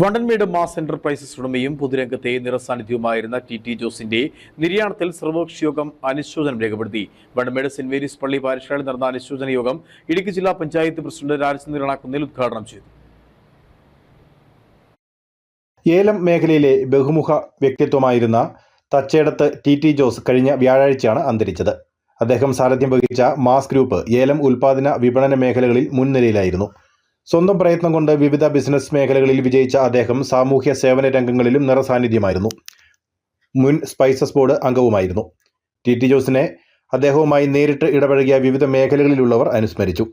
Vandanmedu mass enterprises ഉടമയും പൊതുരംഗത്തെ നിറസാന്നിധ്യവുമായിരുന്ന ടി ടി ജോസിന്റെ നിര്യാണത്തിൽ സർവകക്ഷി യോഗം അനുശോചനം രേഖപ്പെടുത്തി. വണ്ടൻമേട് സെന്റ് മേരീസ് പള്ളി പാരിഷാളിൽ നടന്ന അനുശോചന യോഗം ഇടുക്കി ജില്ലാ പഞ്ചായത്ത് പ്രസിഡന്റ് രാജചന്ദ്രൻ കുന്നിൽ ഉദ്ഘാടനം ചെയ്തു. ഏലം മേഖലയിലെ ബഹുമുഖ വ്യക്തിത്വമായിരുന്ന തച്ചേടത്ത് ടി ടി ജോസ് കഴിഞ്ഞ വ്യാഴാഴ്ചയാണ് അന്തരിച്ചത്. അദ്ദേഹം സാരഥ്യം വഹിച്ച മാസ് ഗ്രൂപ്പ് ഏലം ഉൽപാദന വിപണന മേഖലകളിൽ മുൻനിരയിലായിരുന്നു. സ്വന്തം പ്രയത്നം കൊണ്ട് വിവിധ ബിസിനസ് മേഖലകളിൽ വിജയിച്ച അദ്ദേഹം സാമൂഹ്യ സേവന രംഗങ്ങളിലും നിറസാന്നിധ്യമായിരുന്നു മുൻ സ്പൈസസ് ബോർഡ് അംഗവുമായിരുന്നു. ടി ടി ജോസിനെ അദ്ദേഹവുമായി നേരിട്ട് ഇടപഴകിയ വിവിധ മേഖലകളിലുള്ളവർ അനുസ്മരിച്ചു.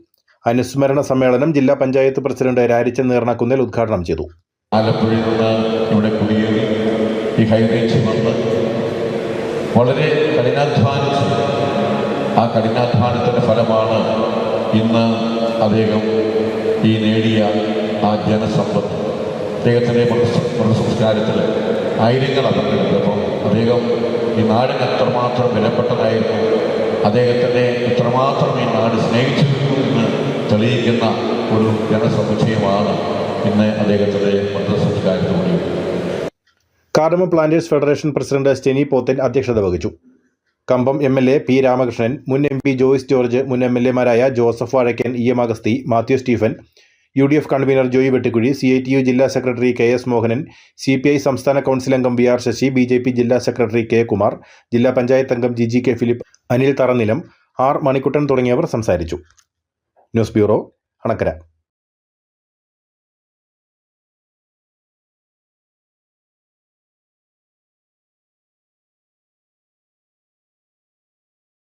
അനുസ്മരണ സമ്മേളനം ജില്ലാ പഞ്ചായത്ത് പ്രസിഡന്റ് രാരിച്ചൻ നേർണക്കുന്നിൽ ഉദ്ഘാടനം ചെയ്തു. ആലപ്പുഴയിൽ ഈ വളരെ കഠിനാധ്വാനിച്ച് ആ കഠിനാധ്വാനത്തിന്റെ ഫലമാണ് ഇന്ന് അദ്ദേഹം ഈ നേടിയ ആ ജനസമ്പത്ത് അദ്ദേഹത്തിന്റെ മൃതസംസ്കാരത്തിൽ ആയിരങ്ങൾ പങ്കെടുത്തപ്പോൾ അദ്ദേഹം ഈ നാടിന് എത്രമാത്രം വിലപ്പെട്ടതായിരുന്നു അദ്ദേഹത്തിന്റെ എത്രമാത്രം ഈ നാട് സ്നേഹിച്ചിരുന്നു എന്ന് തെളിയിക്കുന്ന ഒരു ജനസമുച്ചയമാണ് ഇന്ന് അദ്ദേഹത്തിന്റെ മൃതസംസ്കാരത്തിലൂടെ cardamom planters federation president Steny Pothen അധ്യക്ഷത വഹിച്ചു. Kambam M L A P Ramakrishnan മുൻ എം പി ജോയിസ് ജോർജ് മുൻ M L എമാരായ Joseph Vazhakkan E M Augusthy Mathew Stephen U D F convener Joy Vettikuzhy C I T U ജില്ലാ secretary K S Mohanan C P I സംസ്ഥാന council അംഗം V R Sasi B J P ജില്ലാ secretary K Kumar ജില്ലാ പഞ്ചായത്ത് അംഗം G G K Philip Anil Tharanilam R Manikuttan തുടങ്ങിയവർ സംസാരിച്ചു. News bureau Anakkara.